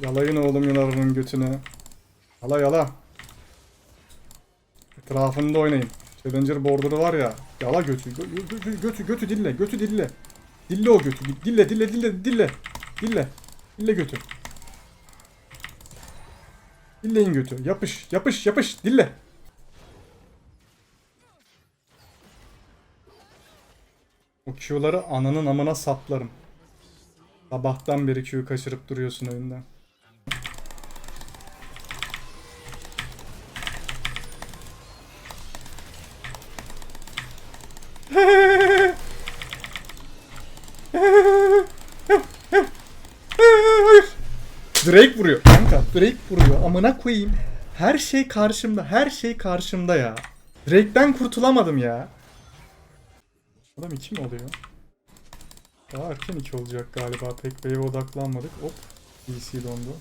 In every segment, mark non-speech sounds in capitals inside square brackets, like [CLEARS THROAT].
Yalayın oğlum yılanın götünü. Yala yala. Etrafında oynayın. Challenger border'ı var ya. Yala götü. Gö- Götü götü götü dille. Götü dille. Dille o götü. Dille dille dille dille. Dille. Dille götü. Dilleyin götü. Yapış yapış yapış. Dille. O Q'ları ananın amına saplarım. Sabahtan beri Q kaçırıp duruyorsun oyunda. Hayır. Drake vuruyor. Kanka Drake vuruyor. Amına koyayım. Her şey karşımda. Her şey karşımda ya. Drake'den kurtulamadım ya. Adam 2 mi oluyor? Daha erken 2 olacak galiba. Pek wave odaklanmadık. Hop. DC dondu.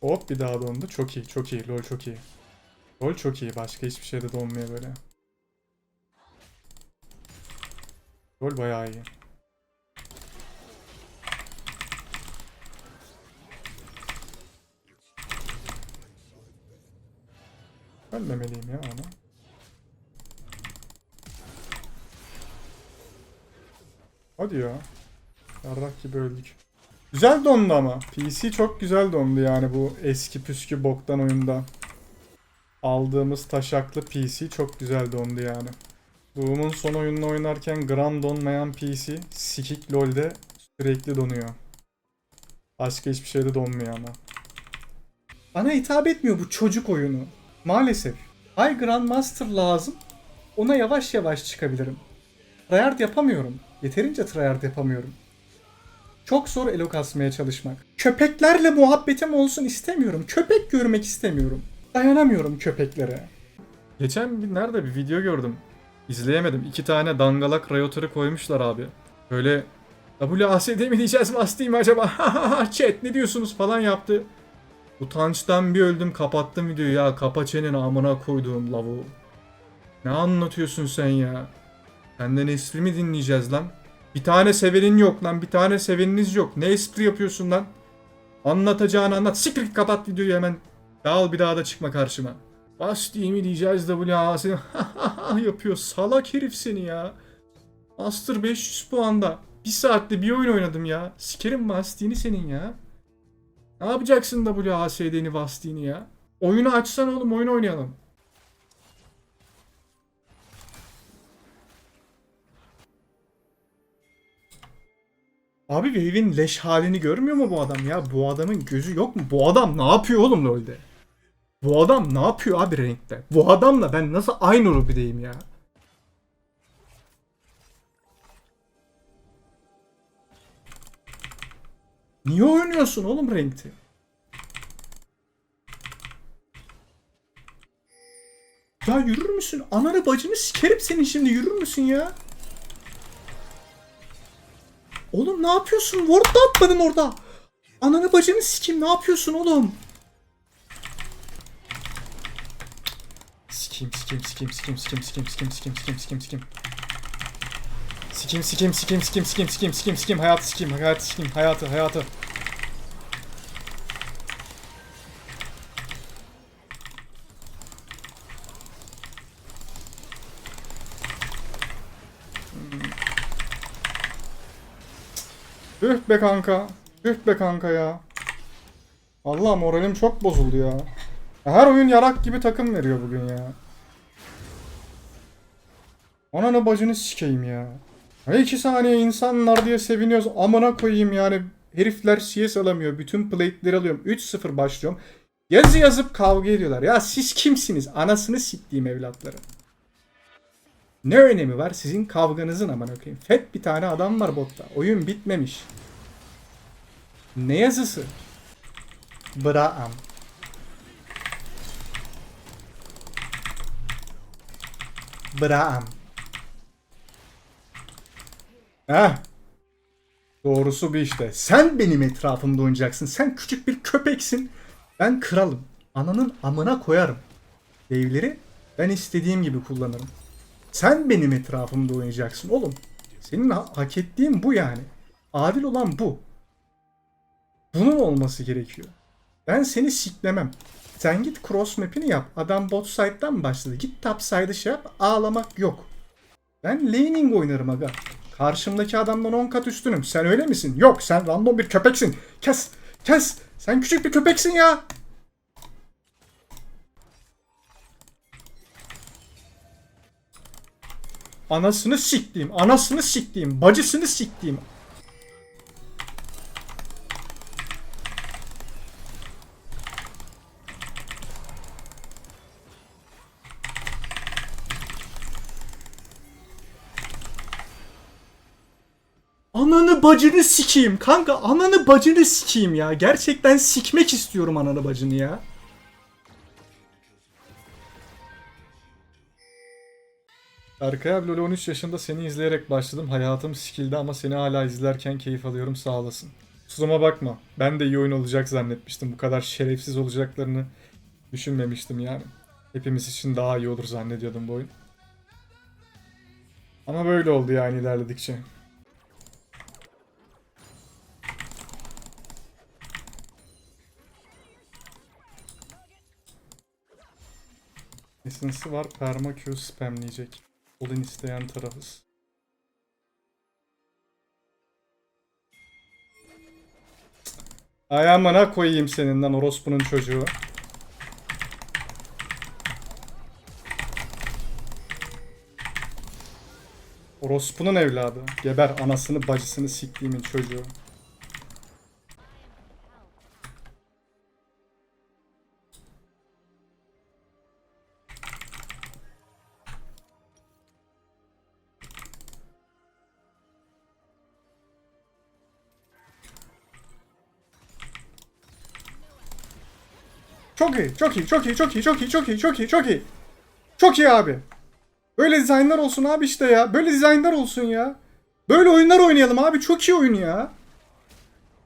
Hop bir daha dondu. Çok iyi. Çok iyi. LoL çok iyi. LoL çok iyi. Başka hiçbir şeyde donmuyor böyle. LoL bayağı iyi. Ölmemeliyim ya ona. Hadi ya. Yarrak gibi öldük. Güzel dondu ama. PC çok güzel dondu yani bu eski püskü boktan oyunda. Aldığımız taşaklı PC çok güzel dondu yani. Doom'un son oyununu oynarken gram donmayan PC sikik LoL'de sürekli donuyor. Başka hiçbir şeyde donmuyor ama. Bana hitap etmiyor bu çocuk oyunu. Maalesef. High Grandmaster lazım. Ona yavaş yavaş çıkabilirim. Tryhard yapamıyorum. Yeterince tryhard yapamıyorum. Çok zor elo kasmaya çalışmak. Köpeklerle muhabbetim olsun istemiyorum. Köpek görmek istemiyorum. Dayanamıyorum köpeklere. Geçen bir nerede bir video gördüm. İzleyemedim. İki tane dangalak rayotörü koymuşlar abi. Böyle WASD mi diyeceğiz Masti mi acaba? [LAUGHS] Chat ne diyorsunuz falan yaptı. Utançtan bir öldüm kapattım videoyu ya. Kapa çeneni amına koyduğum lavuğu. Ne anlatıyorsun sen ya? Senden espri mi dinleyeceğiz lan? Bir tane sevenin yok lan. Bir tane seveniniz yok. Ne espri yapıyorsun lan? Anlatacağını anlat. Siktir kapat videoyu hemen. Dağıl bir daha da çıkma karşıma. Bas diye mi diyeceğiz WASD [LAUGHS] yapıyor. Salak herif seni ya. Master 500 puanda. Bir saatte bir oyun oynadım ya. Sikerim Vastiğini senin ya. Ne yapacaksın WASD'ni Vastiğini ya? Oyunu açsan oğlum oyun oynayalım. Abi Wave'in leş halini görmüyor mu bu adam ya? Bu adamın gözü yok mu? Bu adam ne yapıyor oğlum LoL'de? Bu adam ne yapıyor abi renkte? Bu adamla ben nasıl aynı Ruby'deyim ya? Niye oynuyorsun oğlum renkte? Ya yürür müsün? Ananı bacını sikerim senin şimdi yürür müsün ya? Oğlum ne yapıyorsun? Ward da atmadın orada. Ananı bacını sikim ne yapıyorsun oğlum? Sikim sikim sikim sikim sikim sikim sikim sikim sikim sikim sikim. Sikim sikim sikim sikim sikim sikim sikim sikim hayatı sikim hayatı sikim hayatı hayatı. Üh be kanka. Üh be kanka ya. Allah moralim çok bozuldu ya. Her oyun yarak gibi takım veriyor bugün ya. Ananı bacını sikeyim ya. Ya iki saniye insanlar diye seviniyoruz. Amına koyayım yani. Herifler CS alamıyor. Bütün plate'leri alıyorum. 3-0 başlıyorum. Yazı yazıp kavga ediyorlar. Ya siz kimsiniz? Anasını siktiğim evlatları. Ne önemi var sizin kavganızın amına koyayım. Fet bir tane adam var botta. Oyun bitmemiş. Ne yazısı? Braam. Braam. Heh. Doğrusu bir işte. Sen benim etrafımda oynayacaksın. Sen küçük bir köpeksin. Ben kralım. Ananın amına koyarım. Devleri ben istediğim gibi kullanırım. Sen benim etrafımda oynayacaksın oğlum. Senin ha- hak ettiğin bu yani. Adil olan bu. Bunun olması gerekiyor. Ben seni siklemem. Sen git cross map'ini yap. Adam bot side'dan başladı. Git top side'ı şey yap. Ağlamak yok. Ben laning oynarım aga. Karşımdaki adamdan 10 kat üstünüm. Sen öyle misin? Yok sen random bir köpeksin. Kes. Kes. Sen küçük bir köpeksin ya. Anasını siktiğim, anasını siktiğim, bacısını siktiğim. Ananı bacını sikeyim kanka ananı bacını sikeyim ya. Gerçekten sikmek istiyorum ananı bacını ya. Berkay abi LoL 13 yaşında seni izleyerek başladım. Hayatım sikildi ama seni hala izlerken keyif alıyorum sağ olasın. Kusuruma bakma. Ben de iyi oyun olacak zannetmiştim. Bu kadar şerefsiz olacaklarını düşünmemiştim yani. Hepimiz için daha iyi olur zannediyordum bu oyun. Ama böyle oldu yani ilerledikçe. Esinsi var perma Q spamleyecek. Olin isteyen tarafız. Ay amına koyayım senin lan orospunun çocuğu. Orospunun evladı. Geber anasını bacısını siktiğimin çocuğu. Çok iyi, çok iyi, çok iyi, çok iyi, çok iyi, çok iyi, çok iyi, çok iyi. Çok iyi abi. Böyle dizaynlar olsun abi işte ya. Böyle dizaynlar olsun ya. Böyle oyunlar oynayalım abi. Çok iyi oyun ya.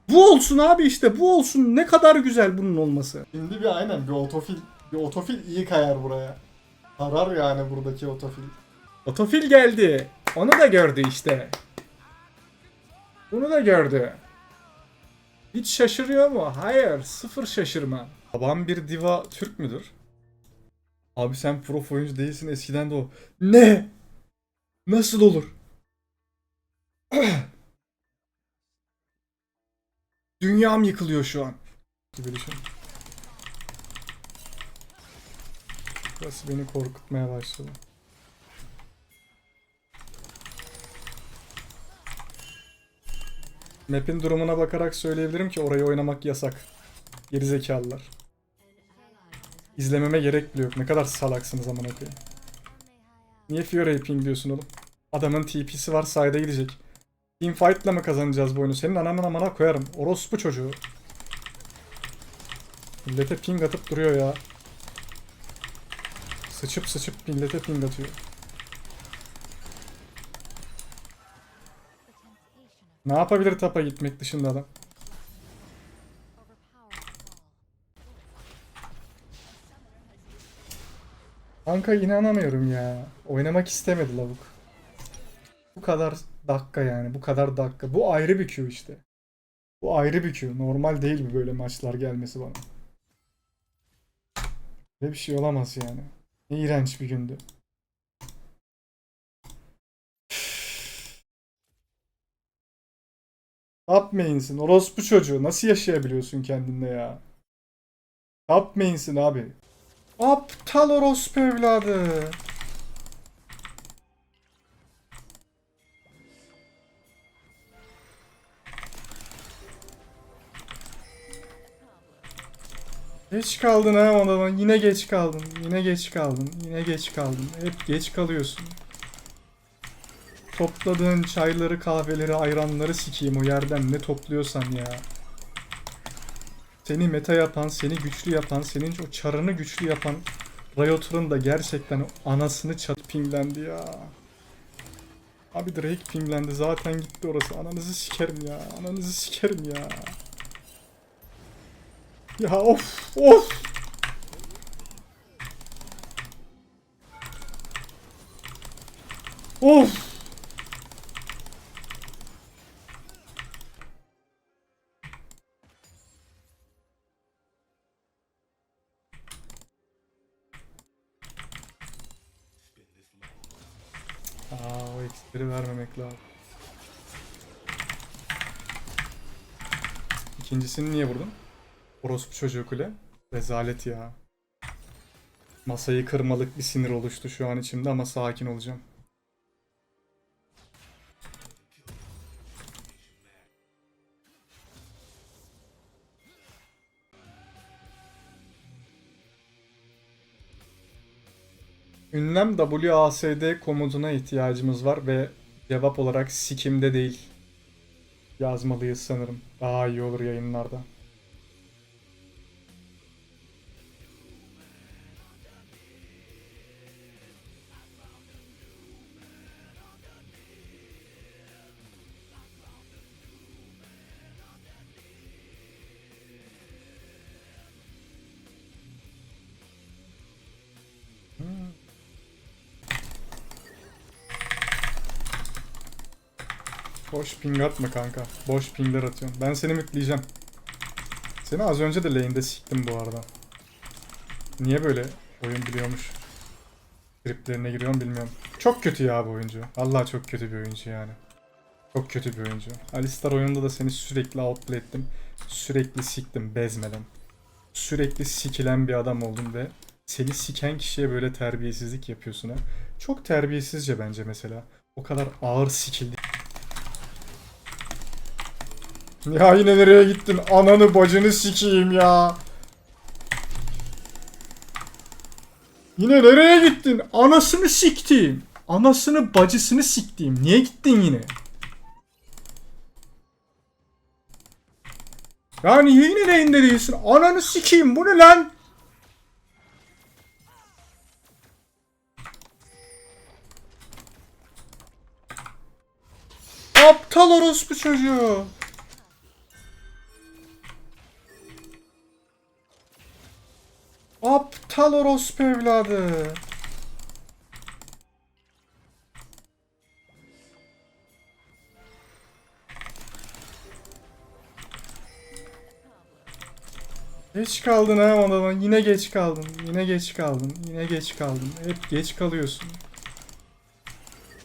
Bu olsun abi işte. Bu olsun. Ne kadar güzel bunun olması. Şimdi bir aynen bir otofil. Bir otofil iyi kayar buraya. Arar yani buradaki otofil. Otofil geldi. Onu da gördü işte. Bunu da gördü. Hiç şaşırıyor mu? Hayır. Sıfır şaşırma. Babam bir diva Türk müdür? Abi sen prof oyuncu değilsin eskiden de o. Ne? Nasıl olur? [CLEARS THROAT] Dünyam yıkılıyor şu an. Gibi. Burası beni korkutmaya başladı. Map'in durumuna bakarak söyleyebilirim ki orayı oynamak yasak. Gerizekalılar. İzlememe gerek bile yok. Ne kadar salaksınız amına koyayım. Niye Fiora'yı pingliyorsun oğlum? Adamın TP'si var sayda gidecek. Teamfight'la mı kazanacağız bu oyunu? Senin ananın amana koyarım. Orospu çocuğu. Millete ping atıp duruyor ya. Sıçıp sıçıp millete ping atıyor. Ne yapabilir tapa gitmek dışında adam? Kanka inanamıyorum ya. Oynamak istemedi lavuk. Bu kadar dakika yani. Bu kadar dakika. Bu ayrı bir Q işte. Bu ayrı bir Q. Normal değil mi böyle maçlar gelmesi bana? Böyle bir şey olamaz yani. Ne iğrenç bir gündü. Top main'sin. Orospu çocuğu. Nasıl yaşayabiliyorsun kendinde ya? Top main'sin abi. Aptal orospu evladı. Geç kaldın ha ona yine geç kaldın. Yine geç kaldın. Yine geç kaldın. Hep geç kalıyorsun. Topladığın çayları, kahveleri, ayranları sikeyim o yerden ne topluyorsan ya. Seni meta yapan, seni güçlü yapan, senin o çarını güçlü yapan Riot'un da gerçekten anasını çat pinglendi ya. Abi Drake pinglendi zaten gitti orası. Ananızı sikerim ya. Ananızı sikerim ya. Ya of of. Of. İkincisini niye vurdun? Orospu çocuğu kule. Rezalet ya. Masayı kırmalık bir sinir oluştu şu an içimde ama sakin olacağım. Ünlem WASD komutuna ihtiyacımız var ve cevap olarak sikimde değil yazmalıyız sanırım. Daha iyi olur yayınlarda. Boş ping atma kanka. Boş pingler atıyorsun. Ben seni mütleyeceğim. Seni az önce de lane'de siktim bu arada. Niye böyle oyun biliyormuş? Triplerine giriyorum bilmiyorum. Çok kötü ya bu oyuncu. Allah çok kötü bir oyuncu yani. Çok kötü bir oyuncu. Alistar oyununda da seni sürekli outplay ettim. Sürekli siktim bezmeden. Sürekli sikilen bir adam oldum ve seni siken kişiye böyle terbiyesizlik yapıyorsun ha. Çok terbiyesizce bence mesela. O kadar ağır sikildi. Ya yine nereye gittin? Ananı bacını sikeyim ya. Yine nereye gittin? Anasını siktiğim. Anasını bacısını siktiğim. Niye gittin yine? Yani yine neyinde değilsin? Ananı sikeyim. Bu ne lan? Aptal orospu çocuğu. Aptal orospu evladı. Geç kaldın ha adama. Yine geç kaldın. Yine geç kaldın. Yine geç kaldın. Hep geç kalıyorsun.